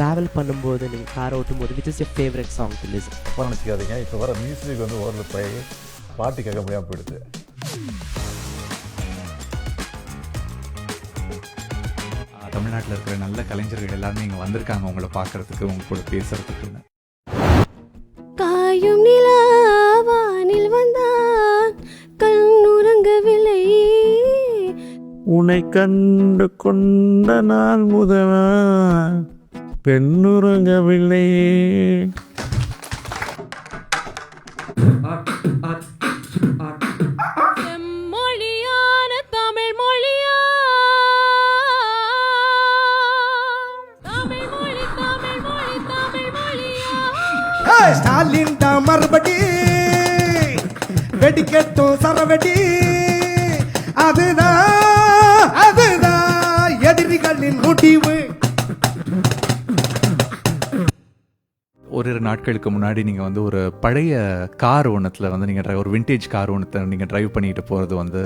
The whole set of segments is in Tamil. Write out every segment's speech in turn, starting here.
ட்ராவல் பண்ணும்போது நீங்கள் கார் ஓட்டும்போது which is your favourite song to listen நினச்சிக்காதீங்க இப்போ வர மியூசிக் வந்து ஓரில் போய் பாட்டு கேட்க முடியாமல் போயிடுது. தமிழ்நாட்டில் இருக்கிற நல்ல கலைஞர்கள் எல்லாருமே இங்கே வந்திருக்காங்க உங்களை பார்க்கறதுக்கு உங்க கூட பேசுறதுக்குன்னு. காயும் நிலாவானில் வந்தான் கண்ணுறங்கவில்லை உன்னை கண்டு கொண்ட நாள் முதலா பெண்ணுறங்கவில்லை. செம்மொழியான தமிழ் மொழியா? தமிழ் மொழி தமிழ் மொழி தமிழ் மொழியா? ஸ்டாலின் தான் மறுபடி. வெடிக்கட்டும் சரவெடி. அதுதான் அதுதான் எதிரிகளின் முடிவு. நாட்களுக்கு முன்னாடி நீங்கள் வந்து ஒரு பழைய கார் ஒன்றத்தில் வந்து நீங்கள் ஒரு விண்டேஜ் கார் ஒன்றத்தை நீங்கள் ட்ரைவ் பண்ணிட்டு போகிறது வந்து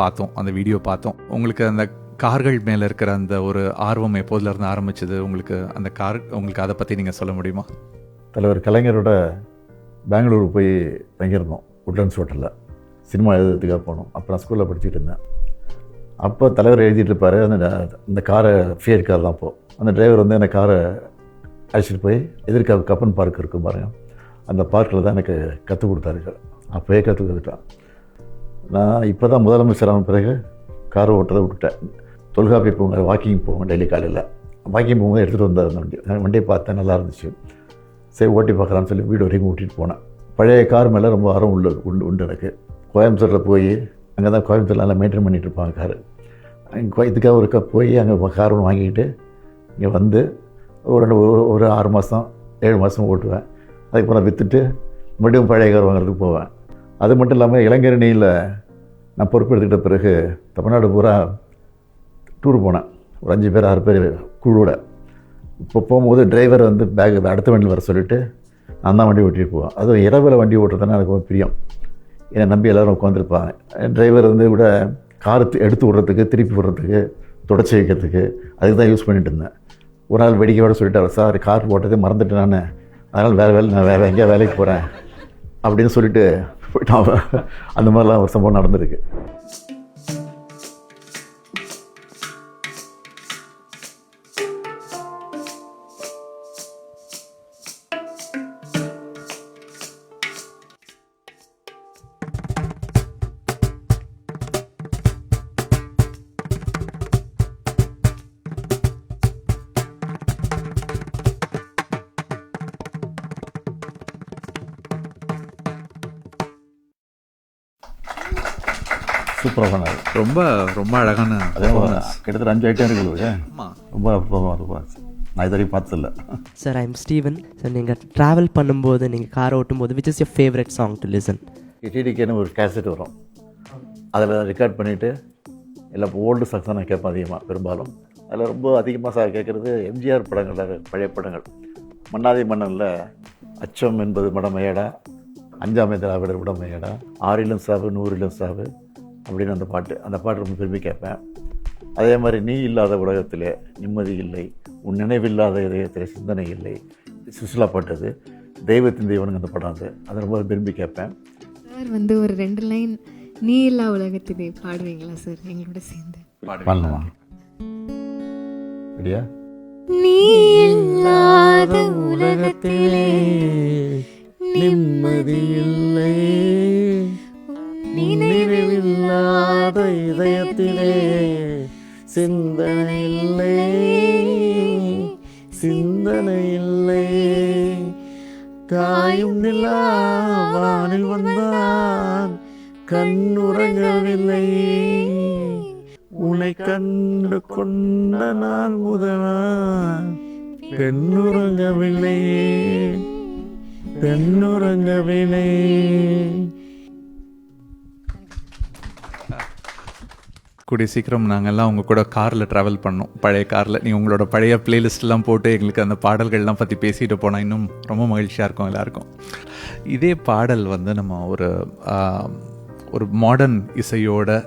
பார்த்தோம். அந்த வீடியோ பார்த்தோம். உங்களுக்கு அந்த கார்கள் மேலே இருக்கிற அந்த ஒரு ஆர்வம் எப்போதுல இருந்து ஆரம்பிச்சது? உங்களுக்கு அந்த கார் உங்களுக்கு அதை பற்றி நீங்கள் சொல்ல முடியுமா? தலைவர் கலைஞரோட பெங்களூர் போய் தங்கியிருந்தோம். உட்லண்ட்ஸ் ஹோட்டலில் சினிமா எழுதுறதுக்காக போனோம். அப்போ நான் ஸ்கூலில் படிச்சுட்டு இருந்தேன். அப்போ தலைவர் எழுதிட்டு இருப்பார் அந்த இந்த காரை ஃபியர் கார் தான் அப்போது அந்த டிரைவர் வந்து அந்த காரை அழைச்சிட்டு போய் எதிர்க்க கப்பன் பார்க் இருக்கும் பாருங்க. அந்த பார்க்கில் தான் எனக்கு கற்றுக் கொடுத்தாருங்க அப்போயே கற்றுக் கொடுத்துட்டான் நான் இப்போ தான் முதலமைச்சர் ஆன பிறகு கார் ஓட்டுறதை விட்டுட்டேன். தொல்காப்பி போங்க வாக்கிங் போவேன் டெய்லி காலையில். வாக்கிங் போகும்போது எடுத்துகிட்டு வந்தார் அந்த வண்டி நான் வண்டியை பார்த்தேன் நல்லா இருந்துச்சு. சரி ஓட்டி பார்க்கலான்னு சொல்லி வீடு வரைக்கும் ஓட்டிகிட்டு போனேன். பழைய கார் மேலே ரொம்ப ஆர்வம் உள்ள உண்டு உண்டு எனக்கு. கோயம்புத்தூரில் போய் அங்கே தான் கோயம்புத்தூரில் நல்லா மெயின்டைன் பண்ணிகிட்டு இருப்பாங்க காரு அங்கே இதுக்காக ஒரு போய் அங்கே கார் ஒன்று வாங்கிக்கிட்டு இங்கே வந்து ஒரு ரெண்டு ஒரு- ஆறு மாதம் ஏழு மாதம் ஓட்டுவேன். அதுக்கப்புறம் விற்றுட்டு மறுபடியும் பழைய கார் வாங்குறதுக்கு போவேன். அது மட்டும் இல்லாமல் இளைஞரணியில் நான் பொறுப்பெடுத்துக்கிட்ட பிறகு தமிழ்நாடு பூரா டூர் போனேன். ஒரு அஞ்சு பேர் ஆறு பேர் குழுவோட. இப்போ போகும்போது டிரைவர் வந்து பேக் அடுத்த வண்டியில் வர சொல்லிவிட்டு நான் தான் வண்டி ஓட்டிட்டு போவேன். அதுவும் இரவில் வண்டி ஓட்டுறதுனா எனக்கு ரொம்ப பிரியம். என்னை நம்பி எல்லோரும் உட்காந்துருப்பாங்க டிரைவர் வந்து கூட கார் எடுத்து விடுறதுக்கு திருப்பி விடுறதுக்கு தொடச்சி வைக்கிறதுக்கு அதுக்கு தான் யூஸ் பண்ணிட்டு இருந்தேன். ஒரு நாள் வேடிக்கையோட சொல்லிட்டார் சார் கார் போட்டதே மறந்துட்டேன் நான். அதனால் வேறு வேலை நான் வேறு எங்கேயா வேலைக்கு போகிறேன் அப்படின்னு சொல்லிட்டு போயிட்டான். அந்த மாதிரிலாம் ஒரு சம்பவம் நடந்திருக்கு. பண்ணார் ரொம்ப ரொம்ப அழகான அதே கிட்டத்தட்ட அஞ்சு ஐட்டம் இருக்குது ரொம்ப அற்புதமாக இருக்கும் நான் இது வரைக்கும் பார்த்ததில்ல சார் ஐம் ஸ்டீவன் சார் நீங்கள் ட்ராவல் பண்ணும்போது நீங்கள் கார் ஓட்டும்போது which is your favourite song to listen டிடிக்கேன்னு ஒரு கேசட் வரும். அதில் ரெக்கார்ட் பண்ணிவிட்டு எல்லாம் ஓல்டு சாங்ஸ் தான் நான் கேட்பேன் அதிகமாக பெரும்பாலும். அதில் ரொம்ப அதிகமாக சா கேட்குறது எம்ஜிஆர் படங்களில் பழைய படங்கள். மன்னாதி மன்னனில் அச்சம் என்பது மடமையடா அஞ்சாமை திராவிடர் உடமையடா ஆறிலும் சாவு நூறிலும் சாவு அப்படின்னு அந்த பாட்டு அந்த பாட்டு ரொம்ப விரும்பி கேட்பேன். அதே மாதிரி நீ இல்லாத உலகத்திலே நிம்மதி இல்லை உன் நினைவில்லாத இதயத்திலே சிந்தனை இல்லை. சுசிலா பாட்டது தெய்வத்தின் தெய்வனுங்க அந்த படம் அது. அதை ரொம்ப விரும்பி கேட்பேன். சார் வந்து ஒரு ரெண்டு லைன் நீ இல்லா உலகத்திலே பாடுவீங்களா சார்? எங்களோட சேர்ந்து. பண்ணலாமா ரெடியா? நீ இல்லாத உலகத்திலே நிம்மதி இல்லை நினைவில்லாத சிந்தனை இல்லை சிந்தனை இல்லை தாயும் நிலா வானில் வந்தான். கண்ணுறங்கவில்லை. உன்னை கண்டு கொண்ட நாள் முதலா பெண்ணுறங்கவில்லை. பெண்ணுறங்கவில்லை. கூடிய சீக்கிரம் நாங்கள்லாம் உங்கள் கூட காரில் ட்ராவல் பண்ணோம். பழைய காரில். நீங்கள் உங்களோட பழைய பிளேலிஸ்ட்லாம் போட்டு எங்களுக்கு அந்த பாடல்கள்லாம் பற்றி பேசிட்டு போனால் இன்னும் ரொம்ப மகிழ்ச்சியாக இருக்கும் எல்லாருக்கும். இதே பாடல் வந்து நம்ம ஒரு ஒரு மாடர்ன் இசையோட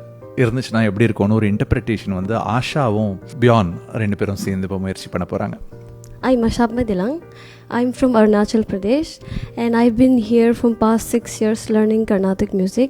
இருந்துச்சுன்னா எப்படி இருக்கும்னு ஒரு இன்டர்பிரிட்டேஷன் வந்து ஆஷாவும் பியான் ரெண்டு பேரும் சேர்ந்து இப்போ முயற்சி பண்ண போகிறாங்க I'm Ashapma Dilang. I'm from Arunachal Pradesh and I've been here from past 6 years learning Carnatic music.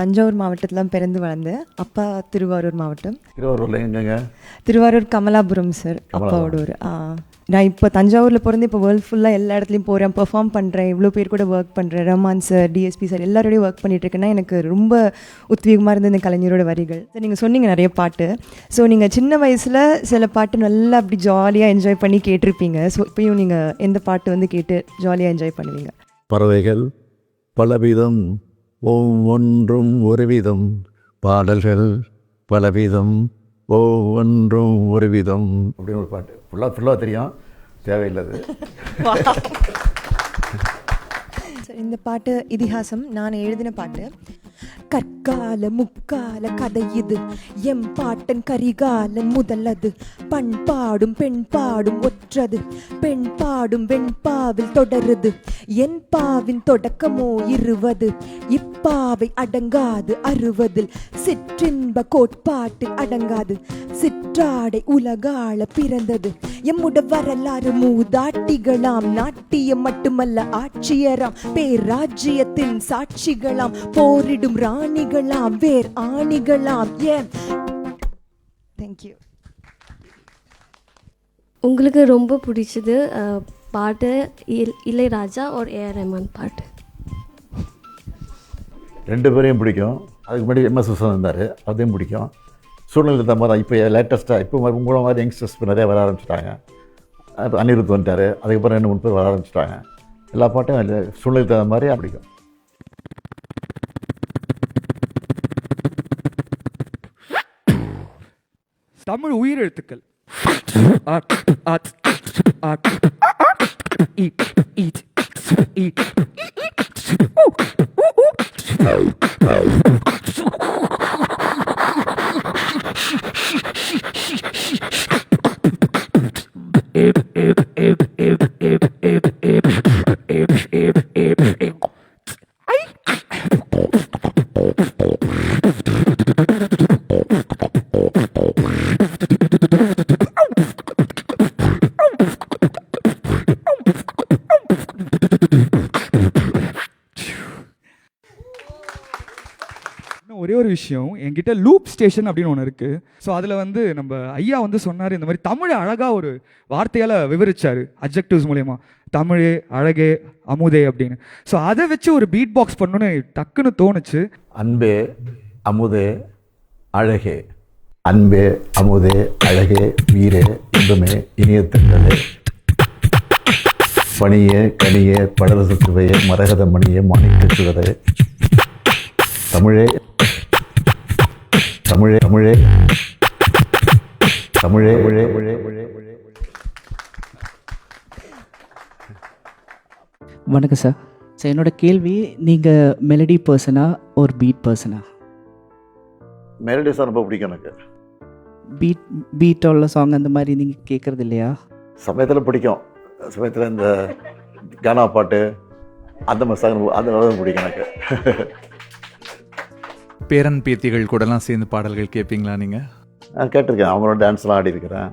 Thanjavur மாவட்டத்தில் பிறந்து வளர்ந்தேன் அப்பா திருவாரூர் மாவட்டம். திருவாரூரில் எங்கங்க? திருவாரூர் கமலாபுரம் சார் அப்பாவோட ஊர். ஆ. நான் இப்போ தஞ்சாவூரில் பிறந்து இப்போ வேர்ல்ட் ஃபுல்லாக எல்லா இடத்துலையும் போகிறேன் பெர்ஃபார்ம் பண்ணுறேன் இவ்வளோ பேர் கூட ஒர்க் பண்ணுறேன் ரஹ்மான் சார் டிஎஸ்பி சார் எல்லாரோடையும் ஒர்க் பண்ணிட்டு இருக்கேன்னா எனக்கு ரொம்ப உத்வேகமாக இருந்தது இந்த கலைஞரோட வரிகள். சார் நீங்கள் சொன்னீங்க நிறைய பாட்டு. ஸோ நீங்கள் சின்ன வயசில் சில பாட்டு நல்லா அப்படி ஜாலியாக என்ஜாய் பண்ணி கேட்டிருப்பீங்க. ஸோ இப்பயும் நீங்கள் எந்த பாட்டு வந்து கேட்டு ஜாலியாக என்ஜாய் பண்ணுவீங்க? பறவைகள் பலவிதம் ஒவ்வொன்றும் ஒரு விதம் பாடல்கள் பலவிதம் ஒவ்வொன்றும் ஒரு விதம் அப்படின்னு ஒரு பாட்டு. ஃபுல்லாக ஃபுல்லாக தெரியும். தேவையில்லாது இந்த பாட்டு இதிகாசம். நான் எழுதின பாட்டு. கற்கால முக்கால கதை இது. எம் பாட்டன் கரிகாலன் முதலது. பண் பாடும் பெண் பாடும் ஒற்றது. பெண் பாடும் வெண்பாவில் தொடருது. என் பாவின் தொடக்கமோ இருவது. இப்பாவை அடங்காது அறுவதில். சிற்றின்ப கோட்பாட்டு அடங்காது. சிற்றாடை உலகால பிறந்தது. எம்முட வரலாறு மூதாட்டிகளாம் நாட்டியம் மட்டுமல்ல ஆட்சியராம் பேராஜ்யத்தின் சாட்சிகளாம் போரிடும் ராணிகளாம் வேர் ஆணிகளாம். ஏன்? தேங்க்யூ உங்களுக்கு ரொம்ப பிடிச்சது பாட்டு இல் இளையராஜா ஒரு ஏஆர் ரஹ்மான் பாட்டு? ரெண்டு பேரையும் பிடிக்கும். அதுக்கு முன்னாடி எம்எஸ் விஸ்வநாதன் இருந்தார் அதையும் பிடிக்கும். சூழ்நிலை தகுந்த மாதிரி இப்போ லேட்டஸ்ட்டாக இப்போ உங்கள மாதிரி யங்ஸ்டர்ஸ் இப்போ நிறைய வர ஆரம்பிச்சிட்டாங்க. அனிருத் வந்துட்டார். அதுக்கப்புறம் ரெண்டு மூணு பேர் வர ஆரம்பிச்சிட்டாங்க. எல்லா பாட்டும் சூழ்நிலை தகுந்த மாதிரி பிடிக்கும் தமிழ் உயிரெழுத்துக்கள். கிட்ட லூப் ஸ்டேஷன் அப்படின்னு ஒன்று இருக்குது ஸோ அதில் வந்து நம்ம ஐயா வந்து சொன்னார் இந்த மாதிரி தமிழை அழகாக ஒரு வார்த்தையால் விவரிச்சார் அப்ஜெக்டிவ்ஸ் மூலயமா. தமிழே அழகே அமுதே அப்படின்னு. ஸோ அதை வச்சு ஒரு பீட் பாக்ஸ் பண்ணணும்னு டக்குன்னு தோணுச்சு. அன்பே அமுதே அழகே. அன்பே அமுதே அழகே வீரே இன்பமே இனிய தென்றலே. பணியே கனியே படரசு சுவையே மரகத மணியே மாணிக்க சுவரே தமிழே தமிழே தமிழே. தமிழே தமிழே. தமிழே வணக்கம் சார். சார் என்னோட கேள்வி நீங்கள் மெலடி பர்சனா ஒரு பீட் பர்சனா மெலடிஸ் ரொம்ப பிடிக்கும் எனக்கு. பீட் பீட் உள்ள சாங் அந்த மாதிரி நீங்கள் கேட்குறது இல்லையா? சமயத்தில் பிடிக்கும். சமயத்தில் இந்த கானா பாட்டு அந்த மாதிரி சாங் அந்த பிடிக்கும் எனக்கு. பேரன் பேத்திகள் கூடலாம் சேர்ந்து பாடல்கள் கேட்பீங்களா நீங்கள் நான் கேட்டிருக்கேன். அவங்களோட டான்ஸ்லாம் ஆடி இருக்கிறேன்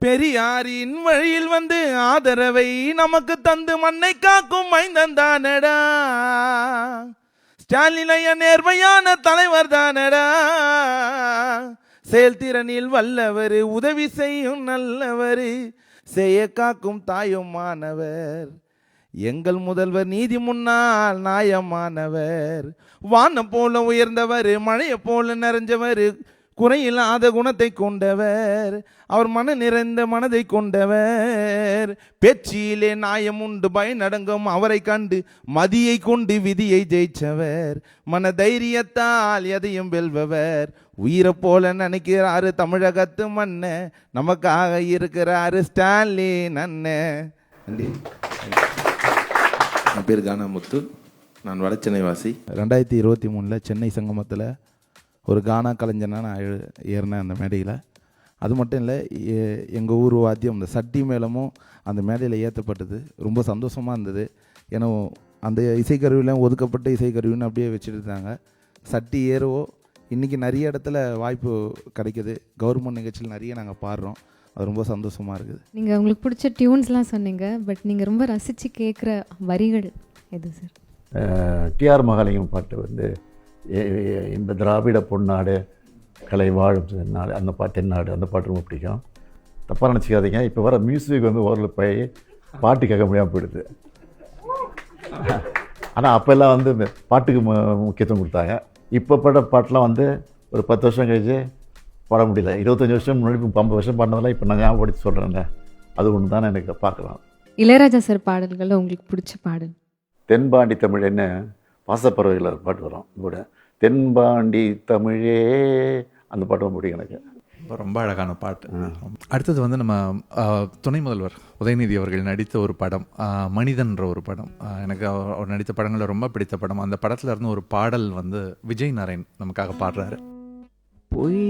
பெரியாரின் வழியில் வந்து ஆதரவை நமக்கு தந்து மண்ணை காக்கும் மைந்தன் தானடா ஸ்டாலினைய நேர்மையான தலைவர் தானடா. செயல்திறனில் வல்லவர் உதவி செய்யும் நல்லவர் செய்ய காக்கும் தாயும் மாணவர். எங்கள் முதல்வர் நீதி முன்னால் நாயமானவர் வானம் போல உயர்ந்தவர் மழையை போல நிறைஞ்சவர் குறையில்லாத குணத்தை கொண்டவர். அவர் மன நிறைந்த மனதை கொண்டவர். பேச்சிலே நாயம் உண்டு பயனடங்கும் அவரை கண்டு மதியை கொண்டு விதியை ஜெயிச்சவர். மன தைரியத்தால் எதையும் வெல்பவர். உயிரை போல நினைக்கிறாரு தமிழகத்து மண்ண நமக்காக இருக்கிறாரு ஸ்டாலின் அண்ணன். நன்றி. என் பேர் கானாமுத்து நான் வடச்சென்னை வாசி ரெண்டாயிரத்தி இருபத்தி மூணில் சென்னை சங்கமத்தில் ஒரு கானா கலைஞனாக நான் ஏறினேன் அந்த மேடையில். அது மட்டும் இல்லை எங்கள் ஊர் வாத்தியம் இந்த சட்டி மேளமும் அந்த மேடையில் ஏற்றப்பட்டது ரொம்ப சந்தோஷமாக இருந்தது. ஏன்னா அந்த இசைக்கருவிலாம் ஒதுக்கப்பட்ட இசைக்கருவின்னு அப்படியே வச்சுட்டு இருந்தாங்க சட்டி ஏறவோ இன்றைக்கி நிறைய இடத்துல வாய்ப்பு கிடைக்குது. கவர்மெண்ட் நிகழ்ச்சியில் நிறைய நாங்கள் பாடுறோம். அது ரொம்ப சந்தோஷமாக இருக்குது. நீங்கள் உங்களுக்கு பிடிச்ச டியூன்ஸ்லாம் சொன்னீங்க பட் நீங்கள் ரொம்ப ரசித்து கேட்குற வரிகள் எது சார் டிஆர் மகாலிங்கம் பாட்டு வந்து இந்த திராவிட பொன்னாடு கலை வாழும் நாடு அந்த பாட்டு என்னாடு அந்த பாட்டு ரொம்ப பிடிக்கும். தப்பாக நினச்சிக்காதீங்க இப்போ வர மியூசிக் வந்து ஓரளவு போய் பாட்டு கேட்க முடியாமல் போயிடுது. ஆனால் அப்போல்லாம் வந்து பாட்டுக்கு மு- முக்கியத்துவம் கொடுத்தாங்க. இப்போ பட பாட்டெலாம் வந்து ஒரு பத்து வருஷம் கழிச்சு பாட முடியல. இருபத்தஞ்சி வருஷம் முன்னாடி இப்போ ஐம்பது வருஷம் பாடினதெல்லாம் இப்போ நான் ஞாபகப்படுத்தி சொல்கிறேன்ல அது ஒன்று தான் எனக்கு பார்க்கலாம். இளையராஜா சார் பாடல்களில் உங்களுக்கு பிடிச்ச பாடல்? தென்பாண்டி தமிழன்னு பாசப்பறவையில் ஒரு பாட்டு வரும். கூட தென்பாண்டி தமிழே. அந்த பாட்டு ரொம்ப பிடிக்கும் எனக்கு. ரொம்ப ரொம்ப அழகான பாட்டு. அடுத்தது வந்து நம்ம துணை முதல்வர் உதயநிதி அவர்கள் நடித்த ஒரு படம் மனிதன்ற ஒரு படம். எனக்கு அவர் அவர் நடித்த படங்களில் ரொம்ப பிடித்த படம். அந்த படத்துல இருந்து ஒரு பாடல் வந்து விஜய் நாராயண் நமக்காக பாடுறாரு. பொய்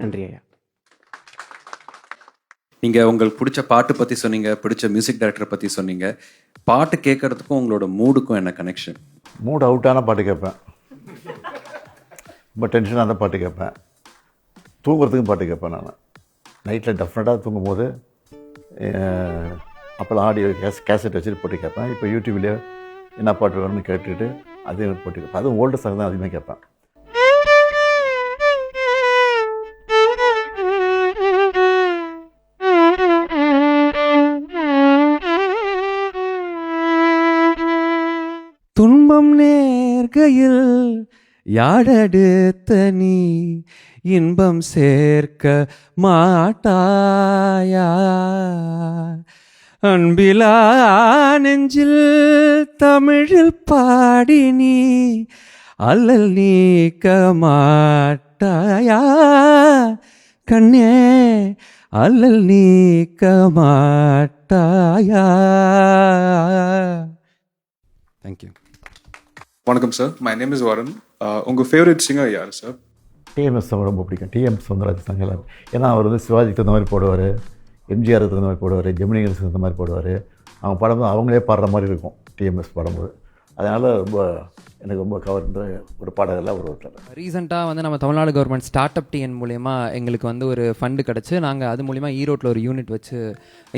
நன்றி ஐயா. நீங்கள் உங்களுக்கு பிடிச்ச பாட்டு பற்றி சொன்னீங்க பிடிச்ச மியூசிக் டைரக்டரை பற்றி சொன்னீங்க. பாட்டு கேட்கறதுக்கும் உங்களோட மூடுக்கும் என்ன கனெக்ஷன் மூட் அவுட்டான பாட்டு கேட்பேன். ரொம்ப டென்ஷனான பாட்டு கேட்பேன். தூங்குறதுக்கும் பாட்டு கேட்பேன் நான். நைட்டில் டெஃபினட்டாக தூங்கும்போது அப்போல்லாம் ஆடியோ கேஸ் கேசட் வச்சுட்டு போட்டு கேட்பேன். இப்போ யூடியூப்லேயே என்ன பாட்டு வேணும்னு கேட்டுட்டு அதையும் போட்டு கேட்பேன். அதுவும் ஓல்டு சாங் தான் அதிகமாக கேட்பேன். இன்பம் நேர்கையில் யாடெடுத்த நீ? இன்பம் சேர்க்க மாட்டாயா? அன்பிலா நெஞ்சில் தமிழில் பாடி நீ அல்லல் நீக்க மாட்டாயா? கண்ணே அல்லல் நீக்க மாட்டாயா? தேங்க்யூ வணக்கம் sir my name is Varan உங்கள் ஃபேவரட் சிங்கர் யார் சார் டிஎம்எஸ் ரொம்ப பிடிக்கும். டிஎம் சவுந்தரராஜ் சாங் எல்லாம் ஏன்னா அவர் வந்து சிவாஜிக்கு தகுந்த மாதிரி போடுவார். எம்ஜிஆருக்கு தகுந்த மாதிரி போடுவார். ஜெமினிகளுக்கு தகுந்த மாதிரி போடுவார். அவங்க பாடும்போது அவங்களே பாடுற மாதிரி இருக்கும் டிஎம்எஸ் பாடும்போது. அதனால் ரொம்ப எனக்கு ரொம்ப கவர்ந்த ஒரு பாடகரில் ஒரு ஒருத்தர். ரீசெண்டாக வந்து நம்ம Tamil Nadu government start up TN மூலயமா எங்களுக்கு வந்து ஒரு ஃபண்டு கிடச்சி நாங்கள் அது மூலிமா ஈரோட்டில் ஒரு யூனிட் வச்சு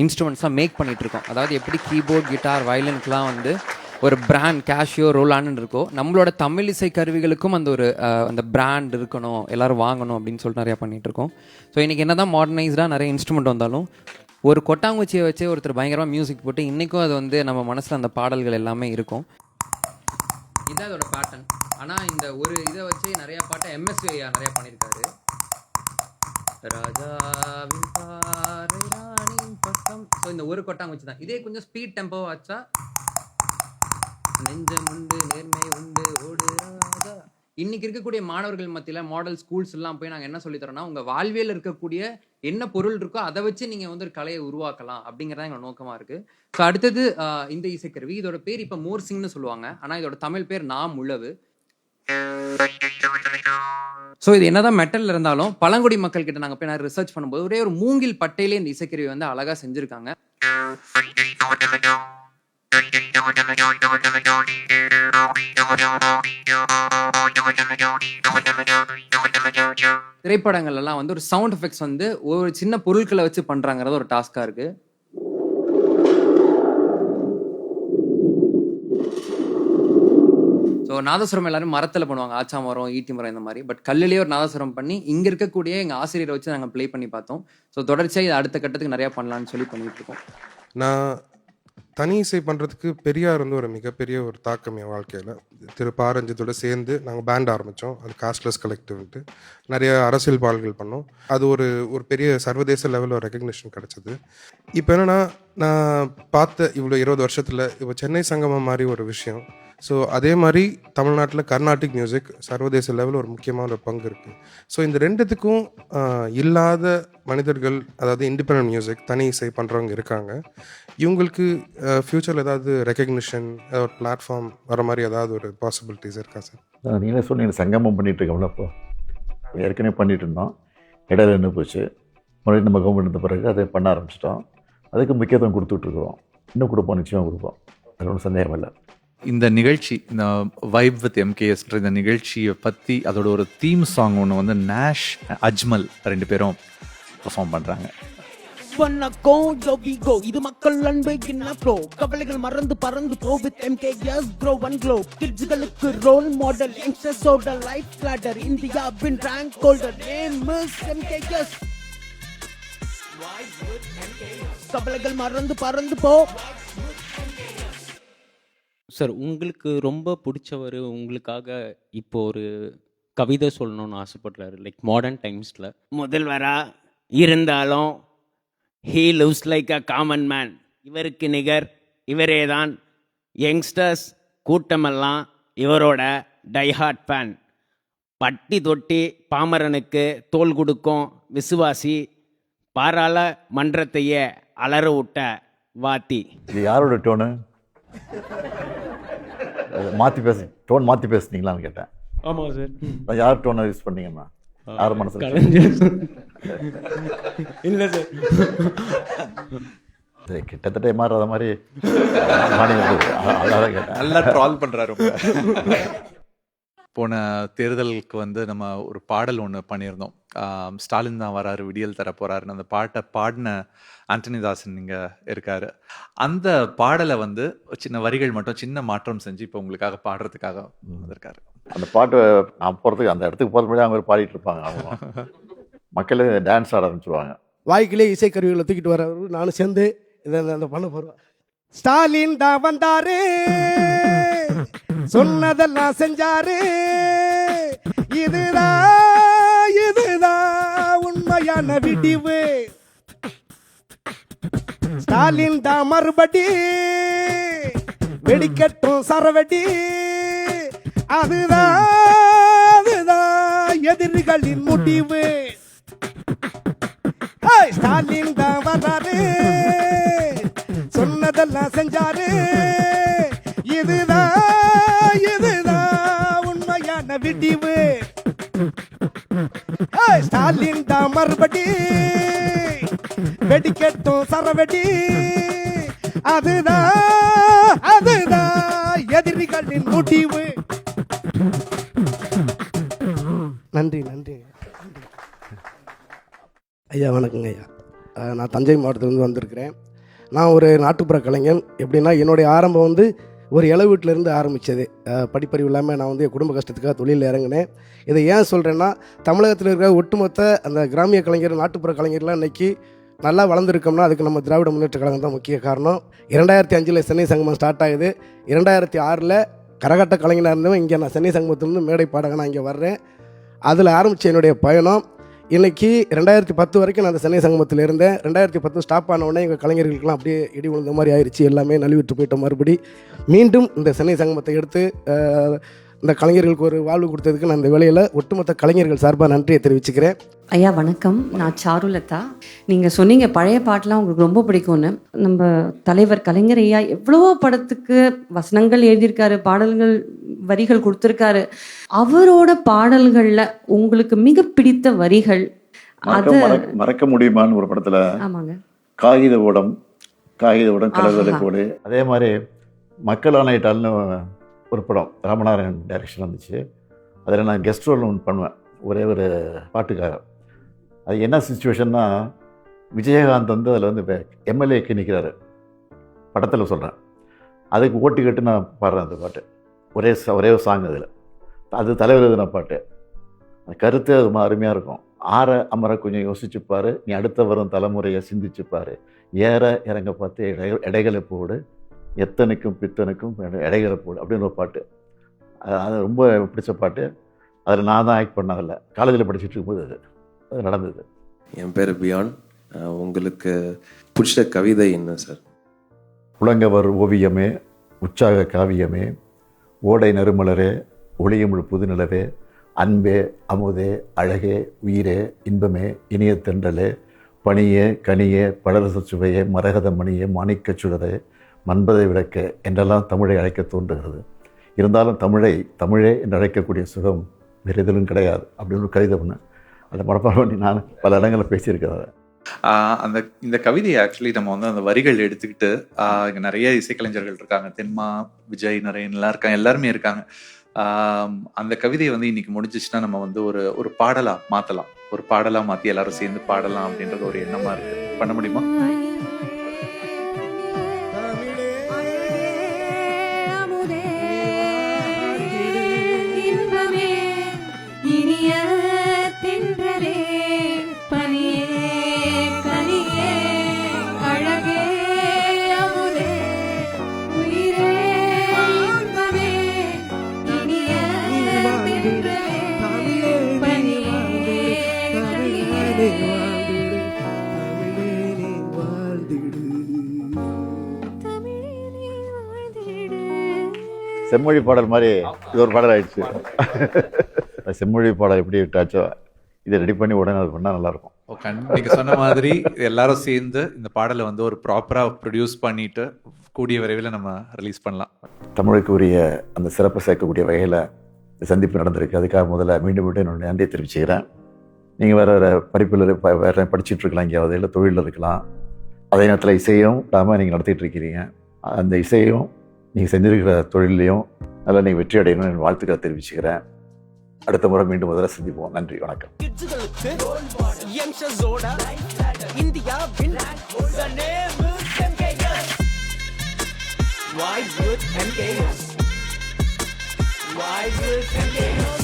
இன்ஸ்ட்ருமெண்ட்ஸ்லாம் மேக் பண்ணிகிட்ருக்கோம் அதாவது எப்படி கீபோர்ட் கிட்டார் வயலினுக்குலாம் வந்து ஒரு பிராண்ட் கேஷியோ ரோலான்னு இருக்கோ நம்மளோட தமிழ் இசை கருவிகளுக்கும் அந்த ஒரு அந்த பிராண்ட் இருக்கணும் எல்லோரும் வாங்கணும் அப்படின்னு சொல்லிட்டு நிறையா பண்ணிட்டு இருக்கோம். ஸோ இன்றைக்கி என்ன தான் மாடர்னைஸ்டாக நிறைய இன்ஸ்ட்ருமெண்ட் வந்தாலும் ஒரு கொட்டாங்குச்சியை வச்சு ஒருத்தர் பயங்கரமாக மியூசிக் போட்டு இன்றைக்கும் அது வந்து நம்ம மனசில் அந்த பாடல்கள் எல்லாமே இருக்கும். இதுதான் அதோட பேட்டர்ன் ஆனால் இந்த ஒரு இதை வச்சு நிறையா பாட்டை எம்எஸ்வி நிறையா பண்ணியிருக்காரு. ராஜாவின் பாறை ராணியின் பக்கம். ஸோ இந்த ஒரு கொட்டாங்குச்சி தான். இதே கொஞ்சம் ஸ்பீட் டெம்போ வச்சா நெஞ்சம் உண்டு நேர்மை உண்டு ஓடு. இன்னைக்கு இருக்கக்கூடிய மாணவர்கள் மத்தியில் மாடல் ஸ்கூல்ஸ் எல்லாம் போய் நாங்கள் என்ன சொல்லி தரோம்னா உங்கள் வாழ்வியல் இருக்கக்கூடிய என்ன பொருள் இருக்கோ அதை வச்சு நீங்கள் வந்து ஒரு கலையை உருவாக்கலாம் அப்படிங்கிறதா எங்க நோக்கமாக இருக்கு. ஸோ அடுத்தது இந்த இசைக்கருவி. இதோட பேர் இப்போ மோர்சிங்னு சொல்லுவாங்க. ஆனால் இதோட தமிழ் பேர் நாம் உழவு. ஸோ இது என்னதான் மெட்டல் இருந்தாலும் பழங்குடி மக்கள் கிட்ட நாங்கள் போய் நான் ரிசர்ச் பண்ணும்போது ஒரே ஒரு மூங்கில் பட்டையிலே இந்த இசைக்கருவி வந்து அழகாக செஞ்சுருக்காங்க. திரைப்படங்கள் எல்லாம் வந்து ஒரு சவுண்ட் எஃபெக்ட்ஸ் வந்து ஒரு சின்ன பொருட்களை வச்சு பண்றாங்கிறது ஒரு டாஸ்கா இருக்கு. ஸோ நாதஸ்வரம் எல்லாரும் மரத்தில் பண்ணுவாங்க. ஆச்சா மரம் ஈட்டி மரம் இந்த மாதிரி. பட் கல்லுலேயே ஒரு நாதஸ்வரம் பண்ணி இங்கே இருக்கக்கூடிய எங்கள் ஆசிரியரை வச்சு நாங்கள் ப்ளே பண்ணி பார்த்தோம். ஸோ தொடர்ச்சியாக இது அடுத்த கட்டத்துக்கு நிறையா பண்ணலாம்னு சொல்லி பண்ணிட்டு இருக்கோம். நான் தனி இசை பண்ணுறதுக்கு பெரியார் வந்து ஒரு மிகப்பெரிய ஒரு தாக்கம் என் வாழ்க்கையில். திரு பாரஞ்சத்தோட சேர்ந்து நாங்கள் பேண்ட் ஆரம்பித்தோம் அது காஸ்ட்லெஸ் கலெக்டிவ்ன்ட்டு நிறைய அரசியல் பாடல்கள் பண்ணோம். அது ஒரு ஒரு பெரிய சர்வதேச லெவலில் ஒரு ரெக்கக்னிஷன் கிடச்சிது. இப்போ என்னென்னா நான் பார்த்த இவ்வளோ இருபது வருஷத்தில் இப்போ சென்னை சங்கமம் மாதிரி ஒரு விஷயம். ஸோ அதே மாதிரி தமிழ்நாட்டில் கர்நாடிக் மியூசிக் சர்வதேச லெவலில் ஒரு முக்கியமான ஒரு பங்கு இருக்குது ஸோ இந்த ரெண்டுத்துக்கும் இல்லாத மனிதர்கள் அதாவது இண்டிபெண்ட் மியூசிக் தனி இசை பண்ணுறவங்க இருக்காங்க. இவங்களுக்கு ஃப்யூச்சரில் ஏதாவது ரெக்கக்னிஷன் ஒரு பிளாட்ஃபார்ம் வர மாதிரி ஏதாவது ஒரு பாசிபிலிட்டிஸ் இருக்கா சார் அதான் நீங்களே சொன்னீங்க சங்கமம் பண்ணிட்டு இருக்கோம்ல இப்போ. ஏற்கனவே பண்ணிட்டு இருந்தோம். இடையில நின்று போச்சு. மறுபடியும் நம்ம கவர்மெண்ட் இருந்த பிறகு அதை பண்ண ஆரம்பிச்சிட்டோம். அதுக்கு முக்கியத்துவம் கொடுத்துட்ருக்குறோம் இன்னும் கொடுப்போம் நிச்சயமாக கொடுப்போம். அது ஒன்றும் சந்தேகம் இல்லை. இந்த நிகழ்ச்சி இந்த வைப் வித் எம்கேஎஸ்ன்ற இந்த நிகழ்ச்சியை பற்றி அதோட ஒரு தீம் சாங் ஒன்று வந்து நேஷ் அஜ்மல் ரெண்டு பேரும் பெர்ஃபார்ம் பண்ணுறாங்க வணக்கம் ஜோபிகோ இது மக்கள் அன்பு என்ன ப்ரோ கவலைகள் மறந்து பறந்து போ with MKS bro one glow கிட்ஸ்களுக்கு role model யங்ஸ்டர்ஸோட லைஃப் கிளாடர் இந்தியாவின் rank holder name is MKS கவலைகள் மறந்து பறந்து போ. சார் உங்களுக்கு ரொம்ப பிடிச்சவர் உங்களுக்காக இப்போ ஒரு கவிதை சொல்லணும்னு ஆசைப்படுறாரு. லைக் மாடர்ன் டைம்ஸில் முதல்வரா இருந்தாலும் he lives like a common man இவருக்கு நிகர் இவரே தான் யங்ஸ்டர்ஸ் கூட்டமெல்லாம் இவரோட டைஹார்ட் ஃபேன் பட்டி தொட்டி பாமரனுக்கு தோல் கொடுக்கும் விசுவாசி பாராள மன்றத்தையே அலற விட்ட வாத்தி. இது யாரோட டோனு மாற்றி பேச டோன் மாற்றி பேசுனீங்களான்னு கேட்டேன். ஆமாம் சார். யார் டோனை யூஸ் பண்ணீங்கம்மா? யார் மனசில் இல்லை சார். கிட்டத்தட்ட மாறாத மாதிரி மாநில அதான் கேட்டேன். நல்லா ட்ரால் பண்ணுறாரு போன தேர்தலுக்கு வந்து நம்ம ஒரு பாடல் ஒன்று பண்ணியிருந்தோம். ஸ்டாலின் தான் வராரு விடியல் தர போறாருன்னு அந்த பாட்டை பாடின ஆண்டனி தாசன் இங்கே இருக்காரு. அந்த பாடலை வந்து சின்ன வரிகள் மட்டும் சின்ன மாற்றம் செஞ்சு இப்போ உங்களுக்காக பாடுறதுக்காக வந்திருக்காரு. அந்த பாட்டு நான் போகிறதுக்கு அந்த இடத்துக்கு போகிறது முன்னாடி அவங்க பாடிட்டு இருப்பாங்க அவங்க. மக்களே டான்ஸ் ஆட ஆரம்பிச்சிருவாங்க. வாய்க்கிலே இசைக்கருவிகளை தூக்கிட்டு வரவர் நானும் சேர்ந்து இதை அந்த பண்ண போகிறோம் ஸ்டாலின் தான் வந்தாரு சொன்னதெல்லாம் செஞ்சாரு. இதுதான் இதுதான் உண்மையான விடிவு? ஸ்டாலின் தான் மறுபடி. வெடிக்கட்டும் சரவடி. அதுதான் அதுதான் எதிரிகளின் முடிவு. ஸ்டாலின் தான் வர்றாரு. சொன்னதெல்லாம் செஞ்சாரு. இதுதான் வெடிக்கட்டும் சரவெடி அதுதான் அதுதான் எதிரிகளின் முடிவு. நன்றி நன்றி. ஐயா வணக்கங்க ஐயா. நான் தஞ்சை மாவட்டத்திலேருந்து வந்திருக்கிறேன். நான் ஒரு நாட்டுப்புற கலைஞன். எப்படின்னா என்னுடைய ஆரம்பம் வந்து ஒரு இளவு வீட்டிலேருந்து ஆரம்பித்தது படிப்பறிவு இல்லாமல் நான் வந்து என் குடும்ப கஷ்டத்துக்காக தொழிலில் இறங்கினேன். இதை ஏன் சொல்கிறேன்னா தமிழகத்தில் இருக்கிற ஒட்டுமொத்த அந்த கிராமிய கலைஞர் நாட்டுப்புற கலைஞர்லாம் இன்றைக்கி நல்லா வளர்ந்துருக்கோம்னா அதுக்கு நம்ம திராவிட முன்னேற்ற கழகம் தான் முக்கிய காரணம். இரண்டாயிரத்தி அஞ்சில் சென்னை சங்கமம் ஸ்டார்ட் ஆகுது. இரண்டாயிரத்தி ஆறில் கரகாட்ட கலைஞனாக இருந்தவன் இங்கே நான் சென்னை சங்கமத்திலிருந்து மேடை பாடகனாக இங்கே வர்றேன். அதில் ஆரம்பித்த என்னுடைய பயணம். இன்றைக்கி ரெண்டாயிரத்தி பத்து வரைக்கும் நான் அந்த சென்னை சங்கமத்தில் இருந்தேன். ரெண்டாயிரத்தி பத்து ஸ்டாப் ஆன உடனே எங்கள் கலைஞர்களுக்கெல்லாம் அப்படியே இடி விழுந்த மாதிரி ஆயிடுச்சு எல்லாமே நழுவிட்டு போயிட்டோம் மறுபடி மீண்டும் இந்த சென்னை சங்கமத்தை எடுத்து இந்த கலைஞர்களுக்கு ஒரு வாழ்வு கொடுத்ததுக்கு நான் இந்த வேலையில் ஒட்டுமொத்த கலைஞர்கள் சார்பாக நன்றியை தெரிவிச்சுக்கிறேன். ஐயா வணக்கம். நான் சாருலதா. நீங்கள் சொன்னீங்க பழைய பாட்டெலாம் உங்களுக்கு ரொம்ப பிடிக்கும்னு. நம்ம தலைவர் கலைஞர் ஐயா எவ்வளவோ படத்துக்கு வசனங்கள் எழுதியிருக்காரு பாடல்கள் வரிகள் கொடுத்துருக்காரு. அவரோட பாடல்களில் உங்களுக்கு மிக பிடித்த வரிகள் மறக்க அது மறக்க முடியுமான்னு ஒரு படத்தில் ஆமாங்க. காகித ஓடம் காகித ஓடம். கோடு அதே மாதிரி மக்கள் ஆணையிட்டால்னு ஒரு படம் ராமநாராயணன் டைரக்ஷன் வந்துச்சு. அதில் நான் கெஸ்ட் ரோல் ஒன்று பண்ணுவேன். ஒரே ஒரு பாட்டுக்காரர் அது என்ன சுச்சுவேஷன்னா விஜயகாந்த் வந்து அதில் வந்து எம்எல்ஏக்கு நிற்கிறாரு படத்தில் சொல்கிறேன் அதுக்கு ஓட்டு கேட்டு நான் பாடுறேன் அந்த பாட்டு. ஒரே ஒரே ஒரு சாங் அதில். அது தலைவர் எழுதின பாட்டு. அந்த கருத்து அது அருமையாக இருக்கும். ஆற அமர கொஞ்சம் யோசிச்சுப்பார் நீ அடுத்த வரும் தலைமுறையை சிந்திச்சுப்பார் ஏற இறங்க பார்த்து இடை- இடைகளை போடு. எத்தனைக்கும் பித்தனுக்கும் இடைகளை போடு அப்படின்னு ஒரு பாட்டு. அது ரொம்ப பிடிச்ச பாட்டு. அதில் நான் தான் ஆக்ட் பண்ணதில்ல காலேஜில் படிச்சுட்டு இருக்கும்போது அது. அது நடந்தது. என் பேர் பியான். உங்களுக்கு பிடிச்ச கவிதை என்ன சார்? புலங்கவர் ஓவியமே உற்சாக காவியமே ஓடை நறுமலரே ஒளியமிழ் புதுநிலவே அன்பே அமுதே அழகே உயிரே இன்பமே இனிய தென்றலே பனியே கனியே பலரச சுவையே மரகத மணியே மாணிக்கச் சுடரே மன்பதை விளக்க என்றெல்லாம் தமிழை அழைக்க தோன்றுகிறது. இருந்தாலும் தமிழை தமிழே என்று அழைக்கக்கூடிய சுகம் வேறு எதிலும் கிடையாது அப்படின்னு ஒரு கவிதை ஒன்று அந்த மனப்பாடம் பண்ணி நான் பல இடங்களில் பேசியிருக்கிறேன் அந்த இந்த கவிதையை ஆக்சுவலி நம்ம வந்து அந்த வரிகள் எடுத்துக்கிட்டு இங்கே நிறைய இசைக்கலைஞர்கள் இருக்காங்க. தென்மா விஜய் நரேன்லாம் இருக்காங்க எல்லாருமே இருக்காங்க. அந்த கவிதையை வந்து இன்னைக்கு முடிஞ்சிச்சுன்னா நம்ம வந்து ஒரு ஒரு பாடலாக மாற்றலாம் ஒரு பாடலாக மாற்றி எல்லாரும் சேர்ந்து பாடலாம் அப்படின்றது ஒரு எண்ணமாக இருக்குது பண்ண முடியுமா? செம்மொழி பாடல் மாதிரி இது ஒரு பாடல் ஆயிடுச்சு. செம்மொழி பாடல் எப்படி விட்டாச்சோ இதை ரெடி பண்ணி உடனே அது பண்ணால் நல்லாயிருக்கும். ஓ, கண்- நீங்க சொன்ன மாதிரி எல்லாரும் சேர்ந்து இந்த பாடலை வந்து ஒரு ப்ராப்பரா ப்ரொடியூஸ் பண்ணிட்டு கூடிய விரைவில் நம்ம ரிலீஸ் பண்ணலாம். தமிழுக்கு உரிய அந்த சிறப்பை சேர்க்கக்கூடிய வகையில் சந்திப்பு நடந்திருக்கு. அதுக்காக முதல்ல மீண்டும் மீண்டும் என்னோட நன்றியை தெரிவிச்சுக்கிறேன். நீங்கள் வேறு வேறு படிப்பில் வேறு படிச்சுட்டு இருக்கலாம் எங்கேயாவது இல்லை தொழிலில் இருக்கலாம். அதே நேரத்தில் இசையும் இல்லாமல் நீங்கள் நடத்திட்டு இருக்கிறீங்க. அந்த இசையும் நீங்கள் செஞ்சிருக்கிற தொழிலையும் நல்லா நீங்கள் வெற்றி அடையணும்னு என் வாழ்த்துக்களை தெரிவிச்சுக்கிறேன் அடுத்த முறை மீண்டும் முதல்ல சந்திப்போம் நன்றி வணக்கம் MKS. Why good MKS? Why good MKS?